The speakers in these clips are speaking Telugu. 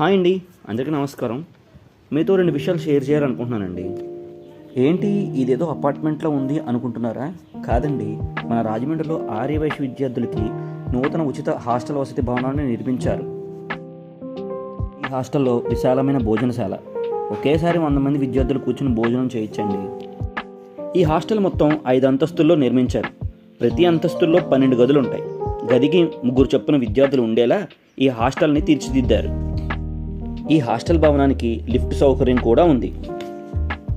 హాయ్ అండి అందరికీ నమస్కారం. మీతో రెండు విషయాలు షేర్ చేయాలనుకుంటున్నానండి. ఏంటి ఇదేదో అపార్ట్మెంట్లో ఉంది అనుకుంటున్నారా? కాదండి మన రాజమండ్రిలో ఆర్యవైశ్య విద్యార్థులకి నూతన ఉచిత హాస్టల్ వసతి భవనాన్ని నిర్మించారు. ఈ హాస్టల్లో విశాలమైన భోజనశాల. ఒకేసారి వంద మంది విద్యార్థులు కూర్చుని భోజనం చేయించండి. ఈ హాస్టల్ మొత్తం ఐదు అంతస్తుల్లో నిర్మించారు. ప్రతి అంతస్తుల్లో పన్నెండు గదులు ఉంటాయి గదికి ముగ్గురు చొప్పున విద్యార్థులు ఉండేలా ఈ హాస్టల్ని తీర్చిదిద్దారు. ఈ హాస్టల్ భవనానికి లిఫ్ట్ సౌకర్యం కూడా ఉంది.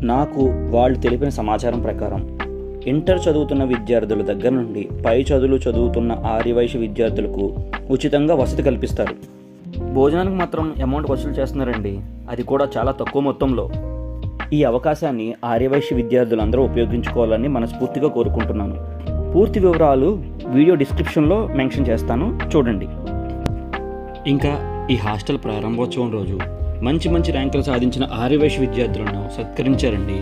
నాకు వాళ్ళు తెలిపిన సమాచారం ప్రకారం ఇంటర్ చదువుతున్న విద్యార్థుల దగ్గర నుండి పై చదువులు చదువుతున్న ఆర్యవైశ్య విద్యార్థులకు ఉచితంగా వసతి కల్పిస్తారు. భోజనానికి మాత్రం అమౌంట్ వసూలు చేస్తున్నారండి. అది కూడా చాలా తక్కువ మొత్తంలో. ఈ అవకాశాన్ని ఆర్యవైశ్య విద్యార్థులందరూ ఉపయోగించుకోవాలని మనస్ఫూర్తిగా కోరుకుంటున్నాను. పూర్తి వివరాలు వీడియో డిస్క్రిప్షన్లో మెన్షన్ చేస్తాను. చూడండి. ఇంకా ఈ హాస్టల్ ప్రారంభోత్సవం రోజు మంచి మంచి ర్యాంకులు సాధించిన ఆర్యవైశ్య విద్యార్థులను సత్కరించారండి.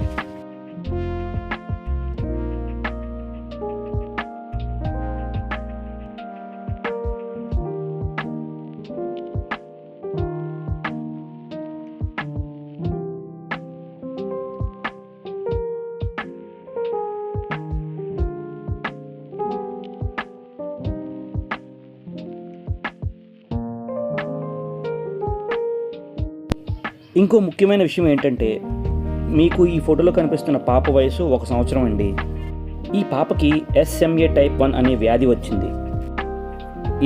ఇంకో ముఖ్యమైన విషయం ఏంటంటే మీకు ఈ ఫోటోలో కనిపిస్తున్న పాప వయసు ఒక సంవత్సరం అండి. ఈ పాపకి ఎస్ఎంఏ టైప్ వన్ అనే వ్యాధి వచ్చింది.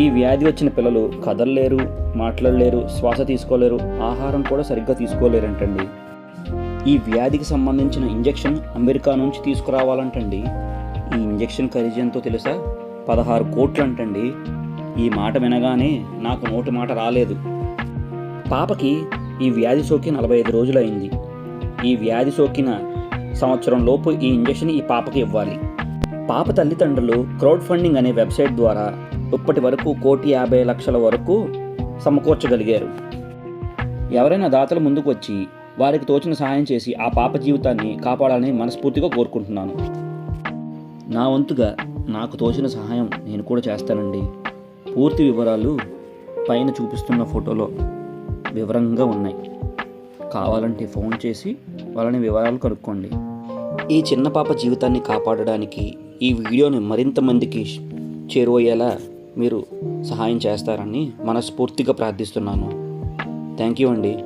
ఈ వ్యాధి వచ్చిన పిల్లలు కదలలేరు మాట్లాడలేరు శ్వాస తీసుకోలేరు ఆహారం కూడా సరిగ్గా తీసుకోలేరంటండి. ఈ వ్యాధికి సంబంధించిన ఇంజెక్షన్ అమెరికా నుంచి తీసుకురావాలంటండి. ఈ ఇంజెక్షన్ ఖరీదు ఎంతో తెలుసా? పదహారు కోట్లు అంటండి ఈ మాట వినగానే నాకు నోటి మాట రాలేదు. పాపకి ఈ వ్యాధి సోకి నలభై ఐదు రోజులైంది. ఈ వ్యాధి సోకిన సంవత్సరం లోపు ఈ ఇంజెక్షన్ ఈ పాపకి ఇవ్వాలి. పాప తల్లిదండ్రులు క్రౌడ్ ఫండింగ్ అనే వెబ్సైట్ ద్వారా ఇప్పటి వరకు కోటి యాభై లక్షల వరకు సమకూర్చగలిగారు. ఎవరైనా దాతలు ముందుకు వచ్చి వారికి తోచిన సహాయం చేసి ఆ పాప జీవితాన్ని కాపాడాలని మనస్ఫూర్తిగా కోరుకుంటున్నాను. నా వంతుగా నాకు తోచిన సహాయం నేను కూడా చేస్తానండి. పూర్తి వివరాలు పైన చూపిస్తున్న ఫోటోలో. వివరంగా ఉన్నాయి. కావాలంటే ఫోన్ చేసి వాళ్ళని వివరాలు కనుక్కోండి. ఈ చిన్న పాప జీవితాన్ని కాపాడడానికి ఈ వీడియోని మరింత మందికి చేరువయ్యేలా మీరు సహాయం చేస్తారని మనస్ఫూర్తిగా ప్రార్థిస్తున్నాను. థ్యాంక్ యూ అండి.